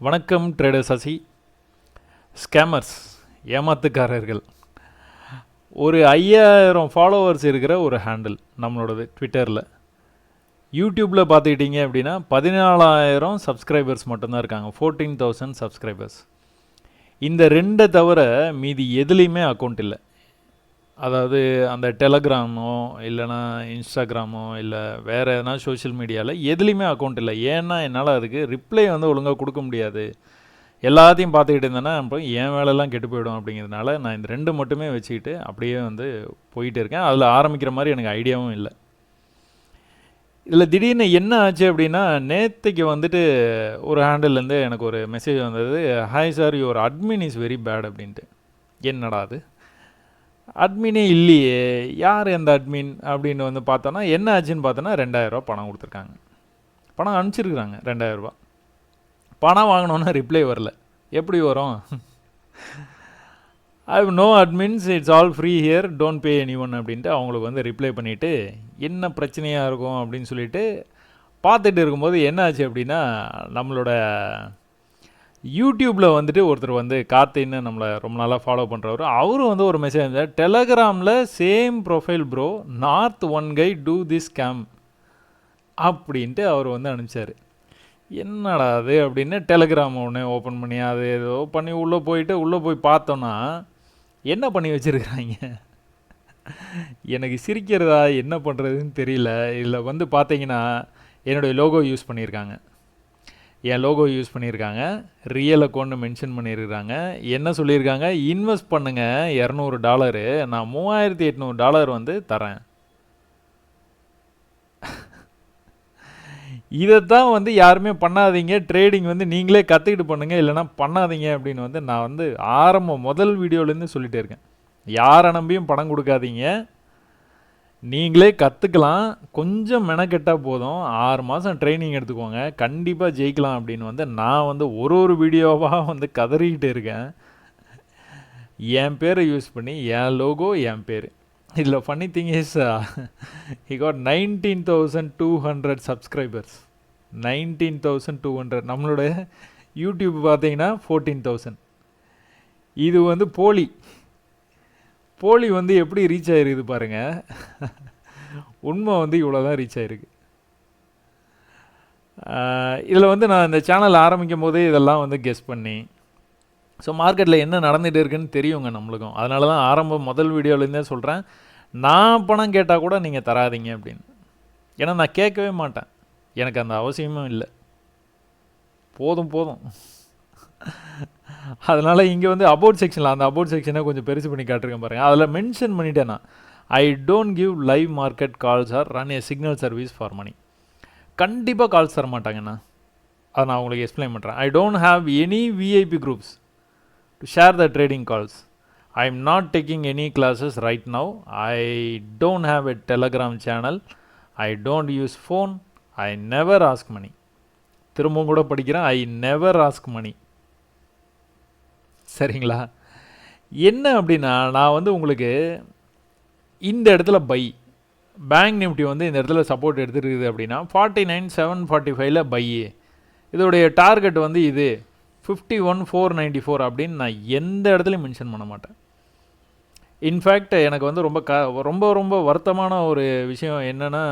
வணக்கம் trader Sasi. Scammers ஏமாத்துக்காரர்கள். ஒரு ஐயாயிரம் ஃபாலோவர்ஸ் இருக்கிற ஒரு ஹேண்டில் நம்மளோடது ட்விட்டரில் யூடியூப்பில் பார்த்துக்கிட்டிங்க அப்படின்னா பதினாலாயிரம் சப்ஸ்கிரைபர்ஸ் மட்டும்தான் இருக்காங்க. ஃபோர்டீன் தௌசண்ட் சப்ஸ்கிரைபர்ஸ் இந்த ரெண்டை தவிர மீதி எதுலேயுமே அக்கௌண்ட் இல்லை. அதாவது அந்த டெலகிராமோ இல்லைனா இன்ஸ்டாகிராமோ இல்லை வேறு எதனா சோஷியல் மீடியாவில் எதுலேயுமே அக்கௌண்ட் இல்லை. ஏன்னா என்னால் அதுக்கு ரிப்ளை வந்து ஒழுங்காக கொடுக்க முடியாது. எல்லாத்தையும் பார்த்துக்கிட்டு இருந்தேன்னா இப்போ என் வேலைலாம் கெட்டு போயிடும் அப்படிங்கிறதுனால நான் இந்த ரெண்டு மட்டுமே வச்சுக்கிட்டு அப்படியே வந்து போயிட்டு இருக்கேன். அதில் ஆரம்பிக்கிற மாதிரி எனக்கு ஐடியாவும் இல்லை. இதில் திடீர்னு என்ன ஆச்சு அப்படின்னா நேற்றுக்கு வந்துட்டு ஒரு ஹேண்டில்லேருந்து எனக்கு ஒரு மெசேஜ் வந்தது. Hi sir your admin is very bad அப்படின்ட்டு. என்னடா அது? அட்மினே இல்லையே யார் எந்த அட்மின் அப்படின்னு வந்து பார்த்தோன்னா என்ன ஆச்சுன்னு பார்த்தோன்னா ரெண்டாயிரரூபா பணம் கொடுத்துருக்காங்க. பணம் அனுப்பிச்சிருக்குறாங்க ரெண்டாயிரரூபா பணம் வாங்கினோன்னா ரிப்ளை வரல. எப்படி வரும்? I no admins it's all free here don't pay any one அப்படின்ட்டு அவங்களுக்கு வந்து ரிப்ளை பண்ணிவிட்டு என்ன பிரச்சனையாக இருக்கும் அப்படின்னு சொல்லிட்டு பார்த்துட்டு இருக்கும்போது என்ன ஆச்சு அப்படின்னா நம்மளோட யூடியூப்பில் வந்துட்டு ஒருத்தர் வந்து கார்த்தின்னு நம்மளை ரொம்ப நாளாக ஃபாலோ பண்ணுறவர் அவரும் வந்து ஒரு மெசேஜ் இருந்தார் டெலகிராமில் same profile bro north one guy to this game அப்படின்ட்டு அவர் வந்து அனுப்பிச்சார். என்னடா அது அப்படின்னு டெலகிராம் ஒன்று ஓப்பன் பண்ணி அது ஏதோ பண்ணி உள்ளே போயிட்டு உள்ளே போய் பார்த்தோன்னா என்ன பண்ணி வச்சுருக்குறாங்க? எனக்கு சிரிக்கிறதா என்ன பண்ணுறதுன்னு தெரியல. இதில் வந்து பார்த்தீங்கன்னா என்னுடைய லோகோ யூஸ் பண்ணியிருக்காங்க. என் லோகோ யூஸ் பண்ணியிருக்காங்க. ரியல் அக்கௌண்ட்டு மென்ஷன் பண்ணியிருக்காங்க. என்ன சொல்லியிருக்காங்க? இன்வெஸ்ட் பண்ணுங்கள் இரநூறு டாலரு நான் மூவாயிரத்தி எட்நூறு டாலர் வந்து தரேன் இதைத்தான் வந்து யாருமே பண்ணாதீங்க. ட்ரேடிங் வந்து நீங்களே கற்றுக்கிட்டு பண்ணுங்கள் இல்லைனா பண்ணாதீங்க அப்படின்னு வந்து நான் வந்து ஆரம்ப முதல் வீடியோலேருந்து சொல்லிகிட்டே இருக்கேன். யாரை நம்பியும் பணம் கொடுக்காதீங்க. நீங்களே கற்றுக்கலாம் கொஞ்சம் மெனக்கெட்டால் போதும். ஆறு மாதம் ட்ரைனிங் எடுத்துக்கோங்க. கண்டிப்பாக ஜெயிக்கலாம் அப்படின்னு வந்து நான் வந்து ஒரு ஒரு வீடியோவாக வந்து கதறிக்கிட்டு இருக்கேன். என் பேரை யூஸ் பண்ணி என் லோகோ என் பேர். இதில் funny thing is he got nineteen thousand two hundred subscribers nineteen thousand two hundred நம்மளோட யூடியூப் பார்த்தீங்கன்னா ஃபோர்டீன் தௌசண்ட் இது வந்து போலி. போலி வந்து எப்படி ரீச் ஆகிருக்குது பாருங்கள் உண்மை வந்து இவ்வளோ தான் ரீச் ஆகிருக்கு இதில் வந்து நான் இந்த சேனல் ஆரம்பிக்கும் போதே இதெல்லாம் வந்து கெஸ் பண்ணி ஸோ மார்க்கெட்டில் என்ன நடந்துகிட்டு இருக்குன்னு தெரியுங்க நம்மளுக்கும். அதனால தான் ஆரம்பம் முதல் வீடியோலேருந்தே சொல்கிறேன் நான் பணம் கேட்டால் கூட நீங்கள் தராதீங்க அப்படின்னு. ஏன்னா நான் கேட்கவே மாட்டேன். எனக்கு அந்த அவசியமும் இல்லை. போதும் போதும். அதனால் இங்கே வந்து அபவுட் செக்ஷனில் அந்த அபவுட் செக்ஷனை கொஞ்சம் பெருசு பண்ணி காட்டிருக்கேன் பாருங்கள் அதில் மென்ஷன் பண்ணிட்டேன் நான். I don't give live market calls or run a signal service for money கண்டிப்பாக கால்ஸ் தர மாட்டாங்கண்ணா அதை நான் உங்களுக்கு எக்ஸ்பிளைன் பண்ணுறேன் I don't have any VIP groups to share the trading calls I am not taking any classes right now I don't have a Telegram channel I don't use phone I never ask money திரும்பவும் கூட படிக்கிறேன். ஐ never ask மணி சரிங்களா? என்ன அப்படின்னா நான் வந்து உங்களுக்கு இந்த இடத்துல பை பேங்க் நிஃப்டி வந்து இந்த இடத்துல சப்போர்ட் எடுத்துருக்குது அப்படின்னா ஃபார்ட்டி நைன் செவன் ஃபார்ட்டி ஃபைவ்ல பை இதோடைய டார்கெட் வந்து இது fifty one four ninety four அப்படின்னு நான் எந்த இடத்துலையும் மென்ஷன் பண்ண மாட்டேன். இன்ஃபேக்ட் எனக்கு வந்து ரொம்ப க ரொம்ப ரொம்ப வருத்தமான ஒரு விஷயம் என்னென்னா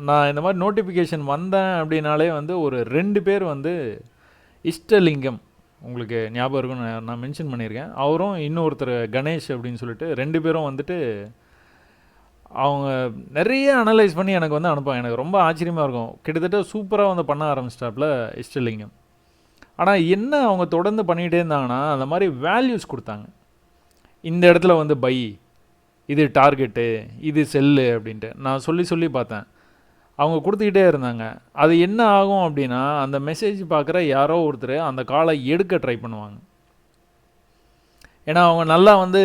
நான் இந்த மாதிரி நோட்டிஃபிகேஷன் வந்தேன் அப்படின்னாலே வந்து ஒரு ரெண்டு பேர் வந்து இஷ்டலிங்கம் உங்களுக்கு ஞாபகம் இருக்குன்னு நான் மென்ஷன் பண்ணியிருக்கேன். அவரும் இன்னொருத்தர் கணேஷ் அப்படின்னு சொல்லிட்டு ரெண்டு பேரும் வந்துட்டு அவங்க நிறைய அனலைஸ் பண்ணி எனக்கு வந்து அனுப்பாங்க எனக்கு ரொம்ப ஆச்சரியமாக இருக்கும். கிட்டத்தட்ட சூப்பராக வந்து பண்ண ஆரம்பிச்சிட்டாப்புல இஷ்டலிங்கம் ஆனால் என்ன அவங்க தொடர்ந்து பண்ணிகிட்டே இருந்தாங்கன்னா அந்த மாதிரி வேல்யூஸ் கொடுத்தாங்க. இந்த இடத்துல வந்து பை இது டார்கெட்டு இது செல்லு அப்படின்ட்டு. நான் சொல்லி சொல்லி பார்த்தேன். அவங்க கொடுத்துக்கிட்டே இருந்தாங்க. அது என்ன ஆகும் அப்படின்னா அந்த மெசேஜ் பார்க்குற யாரோ ஒருத்தர் அந்த காலை எடுக்க ட்ரை பண்ணுவாங்க. ஏன்னா அவங்க நல்லா வந்து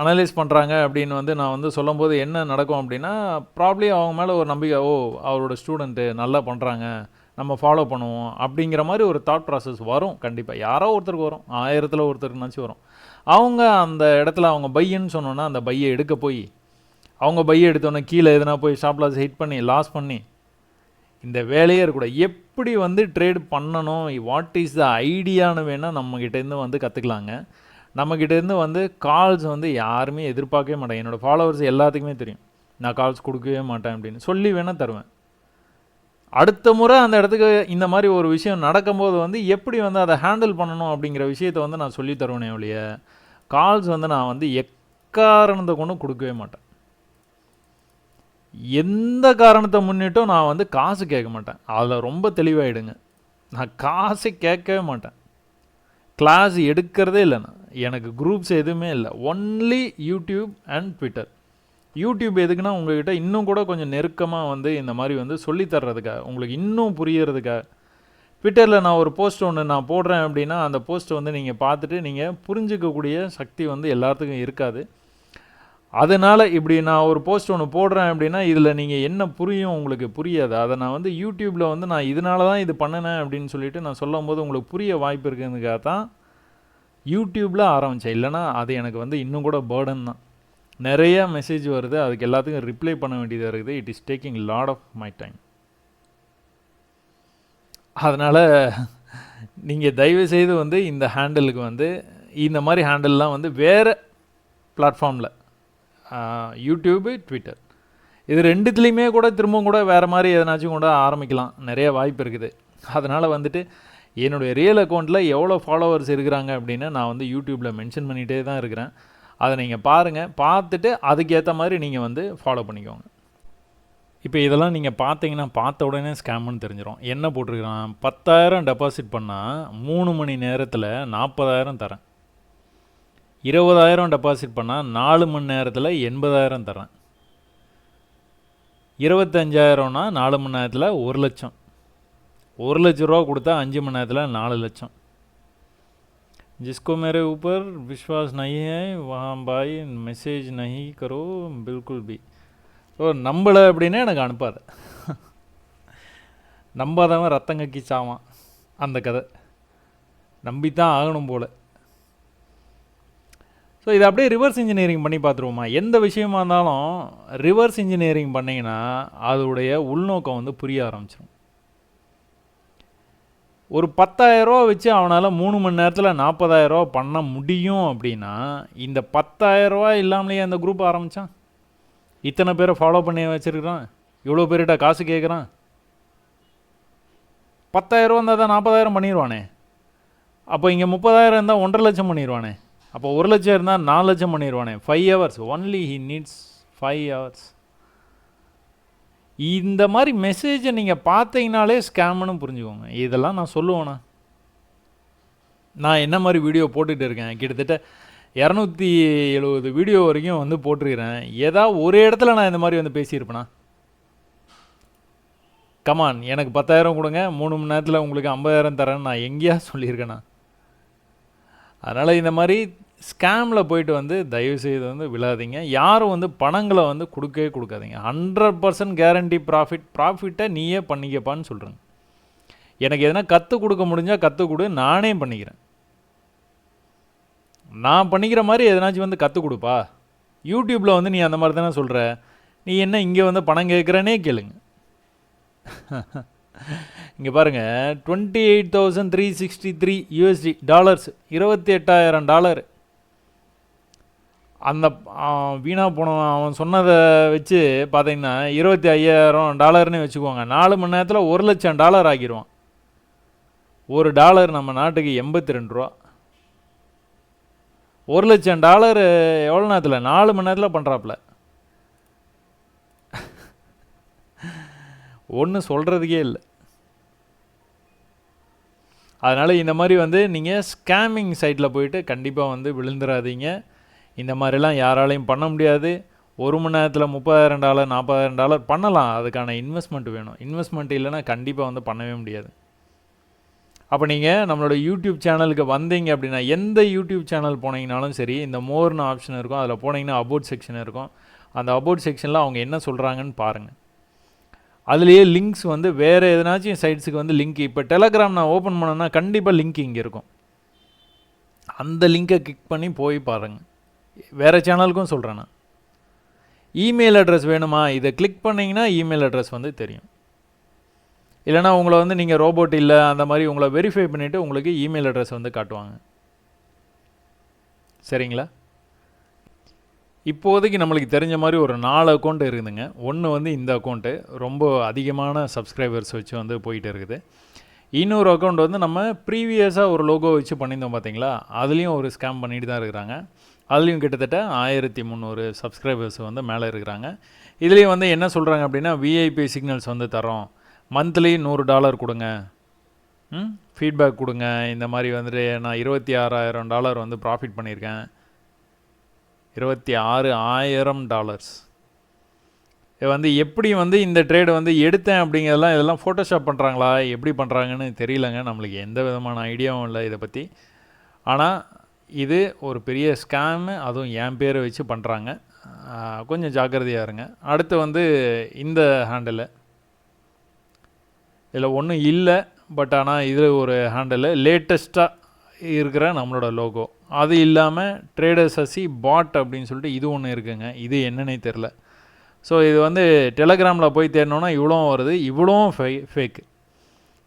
அனலைஸ் பண்ணுறாங்க அப்படின்னு வந்து நான் வந்து சொல்லும்போது என்ன நடக்கும் அப்படின்னா ப்ராப்ளி அவங்க மேலே ஒரு நம்பிக்கை ஓ அவரோட ஸ்டூடெண்ட்டு நல்லா பண்ணுறாங்க நம்ம ஃபாலோ பண்ணுவோம் அப்படிங்கிற மாதிரி ஒரு தாட் ப்ராசஸ் வரும் கண்டிப்பாக யாரோ ஒருத்தருக்கு வரும். ஆயிரத்தில் ஒருத்தருக்குனாச்சும் வரும். அவங்க அந்த இடத்துல அவங்க பையன்னு சொன்னோன்னா அந்த பையை எடுக்க போய் அவங்க பையை எடுத்தோன்னே கீழே எதுனா போய் ஸ்டாப் லாஸ் ஹிட் பண்ணி லாஸ் பண்ணி இந்த வேலையே இருக்கக்கூடாது. எப்படி வந்து ட்ரேட் பண்ணணும்? வாட் இஸ் த ஐடியான்னு வேணால் நம்மக்கிட்டேருந்து வந்து கற்றுக்கலாங்க நம்மக்கிட்டேருந்து வந்து கால்ஸ் வந்து யாருமே எதிர்பார்க்கவே மாட்டேன் என்னோடய ஃபாலோவர்ஸ் எல்லாத்துக்குமே தெரியும். நான் கால்ஸ் கொடுக்கவே மாட்டேன் அப்படின்னு சொல்லி வேணால் தருவேன். அடுத்த முறை அந்த இடத்துக்கு இந்த மாதிரி ஒரு விஷயம் நடக்கும்போது வந்து எப்படி வந்து அதை ஹேண்டில் பண்ணணும் அப்படிங்கிற விஷயத்த வந்து நான் சொல்லி தருவேனே ஒழிய கால்ஸ் வந்து நான் வந்து எக்காரணத்தை கொண்டும் கொடுக்கவே மாட்டேன். எந்த காரணத்தை முன்னிட்டும் நான் வந்து காசு கேட்க மாட்டேன். அதில் ரொம்ப தெளிவாயிடுங்க. நான் காசு கேட்கவே மாட்டேன். கிளாஸ் எடுக்கிறதே இல்லை நான். எனக்கு குரூப்ஸ் எதுவுமே இல்லை. Only YouTube and Twitter YouTube எதுக்குன்னா உங்கள்கிட்ட இன்னும் கூட கொஞ்சம் நெருக்கமாக வந்து இந்த மாதிரி வந்து சொல்லித்தர்றதுக்காக உங்களுக்கு இன்னும் புரியறதுக்காக. ட்விட்டரில் நான் ஒரு போஸ்ட் ஒன்று நான் போடுறேன் அப்படின்னா அந்த போஸ்ட்டை வந்து நீங்கள் பார்த்துட்டு நீங்கள் புரிஞ்சிக்கக்கூடிய சக்தி வந்து எல்லாத்துக்கும் இருக்காது. அதனால் இப்படி நான் ஒரு போஸ்ட் ஒன்று போடுறேன் அப்படின்னா இதில் நீங்கள் என்ன புரியும் உங்களுக்கு புரியாது. அதை நான் வந்து யூடியூப்பில் வந்து நான் இதனால தான் இது பண்ணினேன் அப்படின்னு சொல்லிட்டு நான் சொல்லும் போது உங்களுக்கு புரிய வாய்ப்பு இருக்குதுக்காக தான் யூடியூப்பில் ஆரம்பித்தேன் இல்லைனா அது எனக்கு வந்து இன்னும் கூட பேர்டன் தான். நிறைய மெசேஜ் வருது. அதுக்கு எல்லாத்துக்கும் ரிப்ளை பண்ண வேண்டியதாக இருக்குது. It is taking lot of my time அதனால் நீங்கள் தயவு செய்து வந்து இந்த ஹேண்டிலுக்கு வந்து இந்த மாதிரி ஹேண்டில்லாம் வந்து வேறு பிளாட்ஃபார்மில் யூடியூபு ட்விட்டர் இது ரெண்டுத்துலேயுமே கூட திரும்பவும் கூட வேறு மாதிரி எதனாச்சும் கூட ஆரம்பிக்கலாம். நிறைய வாய்ப்பு இருக்குது. அதனால் வந்துட்டு என்னுடைய ரியல் அக்கௌண்ட்டில் எவ்வளோ ஃபாலோவர்ஸ் இருக்கிறாங்க அப்படின்னு நான் வந்து யூடியூப்பில் மென்ஷன் பண்ணிகிட்டே தான் இருக்கிறேன். அதை நீங்கள் பாருங்கள் பார்த்துட்டு அதுக்கேற்ற மாதிரி நீங்கள் வந்து ஃபாலோ பண்ணிக்கோங்க. இப்போ இதெல்லாம் நீங்கள் பார்த்தீங்கன்னா பார்த்த உடனே ஸ்கேம்னு தெரிஞ்சிடும் என்ன போட்டிருக்கிறான்? பத்தாயிரம் டெபாசிட் பண்ணால் மூணு மணி நேரத்தில் நாற்பதாயிரம் தரேன். இருபதாயிரம் டெபாசிட் பண்ணால் நாலு மணி நேரத்தில் எண்பதாயிரம் தரேன் இருபத்தஞ்சாயிரம்னா நாலு மணி நேரத்தில் ஒரு லட்சம் ஒரு லட்ச ரூபா கொடுத்தா அஞ்சு மணி நேரத்தில் நாலு லட்சம் जिसको मेरे ऊपर विश्वास नहीं है वहाँ भाई மெசேஜ் நஹி கரோ பில்குல் பி ஓ நம்பலை அப்படின்னா எனக்கு அனுப்பாத நம்பாதவன் ரத்தம் கக்கி சாவான் அந்த கதை நம்பித்தான் ஆகணும் போல் ஸோ இதை அப்படியே ரிவர்ஸ் இன்ஜினியரிங் பண்ணி பார்த்துருவோமா? எந்த விஷயமா இருந்தாலும் ரிவர்ஸ் இன்ஜினியரிங் பண்ணிங்கன்னா அதோடைய உள்நோக்கம் வந்து புரிய ஆரம்பிச்சிடும் ஒரு பத்தாயிரரூவா வச்சு அவனால் மூணு மணி நேரத்தில் நாற்பதாயிரரூவா பண்ண முடியும் அப்படின்னா இந்த பத்தாயிரரூவா இல்லாமலேயே அந்த குரூப் ஆரம்பித்தான் இத்தனை பேரை ஃபாலோ பண்ணி வச்சுருக்கிறான்? இவ்வளோ பேர்கிட்ட காசு கேட்குறான் பத்தாயிரரூவா இருந்தால் தான் நாற்பதாயிரம் பண்ணிடுவானே அப்போ இங்கே முப்பதாயிரம் இருந்தால் ஒன்றரை லட்சம் பண்ணிடுவானே அப்போ ஒரு லட்சம் இருந்தால் நாலு லட்சம் பண்ணிடுவானே five hours only he needs five hours இந்த மாதிரி மெசேஜை நீங்கள் பார்த்தீங்கனாலே ஸ்கேம்னு புரிஞ்சுக்கோங்க. இதெல்லாம் நான் சொல்லுவேண்ணா நான் என்ன மாதிரி வீடியோ போட்டுகிட்டு இருக்கேன்? கிட்டத்தட்ட இரநூத்தி எழுபது வீடியோ வரைக்கும் வந்து போட்டிருக்கிறேன். ஏதாவது ஒரு இடத்துல நான் இந்த மாதிரி வந்து பேசியிருப்பேனா? கமான் எனக்கு பத்தாயிரம் கொடுங்க. மூணு மணி நேரத்தில் உங்களுக்கு ஐம்பதாயிரம் தரேன்னு நான் எங்கேயா சொல்லியிருக்கேண்ணா அதனால் இந்த மாதிரி ஸ்கேமில் போயிட்டு வந்து தயவுசெய்து வந்து விழாதீங்க. யாரும் வந்து பணங்களை வந்து கொடுக்கவே கொடுக்காதீங்க. ஹண்ட்ரட் பர்சன்ட் கேரண்டி ப்ராஃபிட் ப்ராஃபிட்டை நீயே பண்ணிக்கப்பான்னு சொல்கிறேங்க எனக்கு எதனா கற்றுக் கொடுக்க முடிஞ்சால் கற்றுக் கொடு நானே பண்ணிக்கிறேன். நான் பண்ணிக்கிற மாதிரி எதனாச்சும் வந்து கற்றுக் கொடுப்பா? யூடியூப்பில் வந்து நீ அந்த மாதிரி தானே சொல்கிற நீ என்ன இங்கே வந்து பணம் கேட்குறனே கேளுங்க. இங்கே பாருங்கள் twenty eight thousand three sixty three USD dollars இருபத்தி எட்டாயிரம் டாலர் அந்த வீணாக போனவன் அவன் சொன்னதை வச்சு பார்த்தீங்கன்னா இருபத்தி ஐயாயிரம் டாலர்னு வச்சுக்குவாங்க நாலு மணி நேரத்தில் ஒரு லட்சம் டாலர் ஆக்கிடுவான் ஒரு டாலர் நம்ம நாட்டுக்கு எண்பத்தி ரெண்டு ரூபா. ஒரு லட்சம் டாலர் எவ்வளோ நேரத்தில்? நாலு மணி நேரத்தில் பண்ணுறாப்புல ஒன்றும் சொல்கிறதுக்கே இல்லை. அதனால் இந்த மாதிரி வந்து நீங்கள் ஸ்கேமிங் சைட்டில் போயிட்டு கண்டிப்பாக வந்து விழுந்துடாதீங்க இந்த மாதிரிலாம் யாராலையும் பண்ண முடியாது. ஒரு மணி நேரத்தில் முப்பதாயிரம் டாலர் நாற்பதாயிரம் டாலர் பண்ணலாம். அதுக்கான இன்வெஸ்ட்மெண்ட் வேணும். இன்வெஸ்ட்மெண்ட் இல்லைன்னா கண்டிப்பாக வந்து பண்ணவே முடியாது. அப்போ நீங்கள் நம்மளோட யூடியூப் சேனலுக்கு வந்தீங்க அப்படின்னா எந்த யூடியூப் சேனல் போனீங்கனாலும் சரி இந்த மோர்னு ஆப்ஷன் இருக்கும். அதில் போனீங்கன்னா அபவுட் செக்ஷன் இருக்கும். அந்த அபவுட் செக்ஷனில் அவங்க என்ன சொல்கிறாங்கன்னு பாருங்கள் அதுலேயே லிங்க்ஸ் வந்து வேறு எதனாச்சும் சைட்ஸுக்கு வந்து லிங்க் இப்போ டெலகிராம் நான் ஓப்பன் பண்ணேன்னா கண்டிப்பாக லிங்க் இங்கே இருக்கும். அந்த லிங்கை கிளிக் பண்ணி போய் பாருங்கள் வேறு சேனலுக்கும் சொல்கிறேன் நான். இமெயில் அட்ரஸ் வேணுமா? இதை கிளிக் பண்ணிங்கன்னா இமெயில் அட்ரஸ் வந்து தெரியும். இல்லைனா உங்களை வந்து நீங்கள் ரோபோட் இல்லை அந்த மாதிரி உங்களை வெரிஃபை பண்ணிவிட்டு உங்களுக்கு இமெயில் அட்ரஸ் வந்து காட்டுவாங்க. சரிங்களா? இப்போதைக்கு நம்மளுக்கு தெரிஞ்ச மாதிரி ஒரு நாலு அக்கௌண்ட் இருக்குதுங்க. ஒன்று வந்து இந்த அக்கௌண்ட்டு ரொம்ப அதிகமான சப்ஸ்கிரைபர்ஸ் வச்சு வந்து போயிட்டு இருக்குது. இன்னொரு அக்கௌண்ட் வந்து நம்ம ப்ரீவியஸாக ஒரு லோகோ வச்சு பண்ணியிருந்தோம் பார்த்தீங்களா அதுலேயும் ஒரு ஸ்கேம் பண்ணிட்டு தான் இருக்கிறாங்க. அதுலேயும் கிட்டத்தட்ட ஆயிரத்தி முந்நூறு சப்ஸ்கிரைபர்ஸ் வந்து மேலே இருக்கிறாங்க. இதுலேயும் வந்து என்ன சொல்கிறாங்க அப்படின்னா விஐபி சிக்னல்ஸ் வந்து தரோம் மந்த்லி நூறு டாலர் கொடுங்க. ம்? ஃபீட்பேக் கொடுங்க. இந்த மாதிரி வந்துட்டு நான் இருபத்தி ஆறாயிரம் டாலர் வந்து ப்ராஃபிட் பண்ணியிருக்கேன். இருபத்தி ஆறு ஆயிரம் டாலர்ஸ் இது வந்து எப்படி வந்து இந்த ட்ரேடை வந்து எடுத்தேன் அப்படிங்கிறதெல்லாம் இதெல்லாம் ஃபோட்டோஷாப் பண்ணுறாங்களா எப்படி பண்ணுறாங்கன்னு தெரியலங்க. நம்மளுக்கு எந்த விதமான ஐடியாவும் இல்லை இதை பற்றி ஆனால் இது ஒரு பெரிய ஸ்கேமு அதுவும் என் பேரை வச்சு பண்ணுறாங்க கொஞ்சம் ஜாக்கிரதையாக இருங்க. அடுத்து வந்து இந்த ஹேண்டில் இதில் ஒன்றும் இல்லை பட் ஆனால் இது ஒரு ஹேண்டில் லேட்டஸ்ட்டாக இருக்கிற நம்மளோட லோகோ அது இல்லாமல் ட்ரேடர் சசி பாட் அப்படின்னு சொல்லிட்டு இது ஒன்று இருக்குங்க. இது என்னன்னே தெரில ஸோ இது வந்து டெலகிராமில் போய் தேடணுன்னா இவ்வளோ வருது. இவ்வளோ ஃபே ஃபேக்கு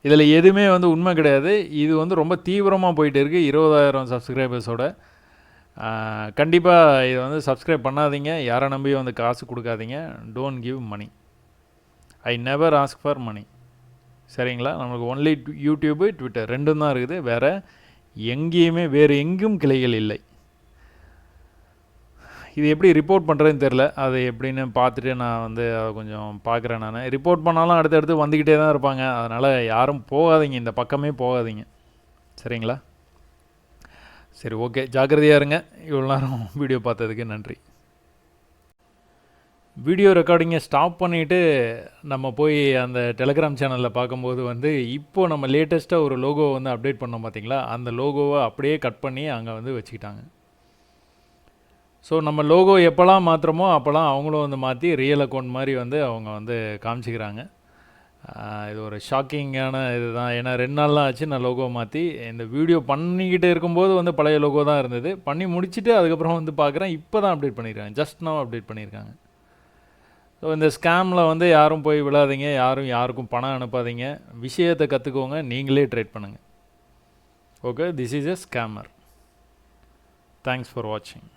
இதில் எதுவுமே வந்து உண்மை கிடையாது. இது வந்து ரொம்ப தீவிரமாக போயிட்டு இருக்குது இருபதாயிரம் சப்ஸ்கிரைபர்ஸோட கண்டிப்பாக இதை வந்து சப்ஸ்கிரைப் பண்ணாதீங்க. யாரை நம்பியும் வந்து காசு கொடுக்காதீங்க. Don't give money I never ask for money சரிங்களா? நம்மளுக்கு ஒன்லி யூடியூப்பு ட்விட்டர் ரெண்டும் தான் இருக்குது. வேறு எங்கேயுமே வேறு எங்கும் கிளைகள் இல்லை. இது எப்படி ரிப்போர்ட் பண்ணுறதுன்னு தெரில அது எப்படின்னு பார்த்துட்டு நான் வந்து அதை கொஞ்சம் பார்க்குறேன் நான். ரிப்போர்ட் பண்ணாலும் அடுத்தடுத்து வந்துக்கிட்டே தான் இருப்பாங்க. அதனால் யாரும் போகாதீங்க. இந்த பக்கமே போகாதீங்க. சரிங்களா? சரி ஓகே ஜாக்கிரதையாக இருங்க. இவ்வளோ நேரம் வீடியோ பார்த்ததுக்கு நன்றி. வீடியோ ரெக்கார்டிங்கை ஸ்டாப் பண்ணிவிட்டு நம்ம போய் அந்த டெலகிராம் சேனலில் பார்க்கும்போது வந்து இப்போது நம்ம லேட்டஸ்ட்டாக ஒரு லோகோவை வந்து அப்டேட் பண்ணோம் பார்த்தீங்களா அந்த லோகோவை அப்படியே கட் பண்ணி அங்கே வந்து வச்சுக்கிட்டாங்க. ஸோ நம்ம லோகோ எப்போல்லாம் மாற்றுறோமோ அப்போல்லாம் அவங்களும் வந்து மாற்றி ரியல் அக்கௌண்ட் மாதிரி வந்து அவங்க வந்து காமிச்சிக்கிறாங்க. இது ஒரு ஷாக்கிங்கான இது தான் ஏன்னா ரெண்டு நாள்லாம் ஆச்சு நான் லோகோ மாற்றி இந்த வீடியோ பண்ணிக்கிட்டு இருக்கும்போது வந்து பழைய லோகோ தான் இருந்தது. பண்ணி முடிச்சுட்டு அதுக்கப்புறம் வந்து பார்க்குறேன் இப்போ தான் அப்டேட் பண்ணியிருக்காங்க ஜஸ்ட் நான் அப்டேட் பண்ணியிருக்காங்க ஸோ இந்த ஸ்கேமில் வந்து யாரும் போய் விழாதீங்க. யாரும் யாருக்கும் பணம் அனுப்பாதீங்க. விஷயத்தை கற்றுக்கோங்க நீங்களே ட்ரேட் பண்ணுங்கள் okay this is a scammer thanks for வாட்சிங்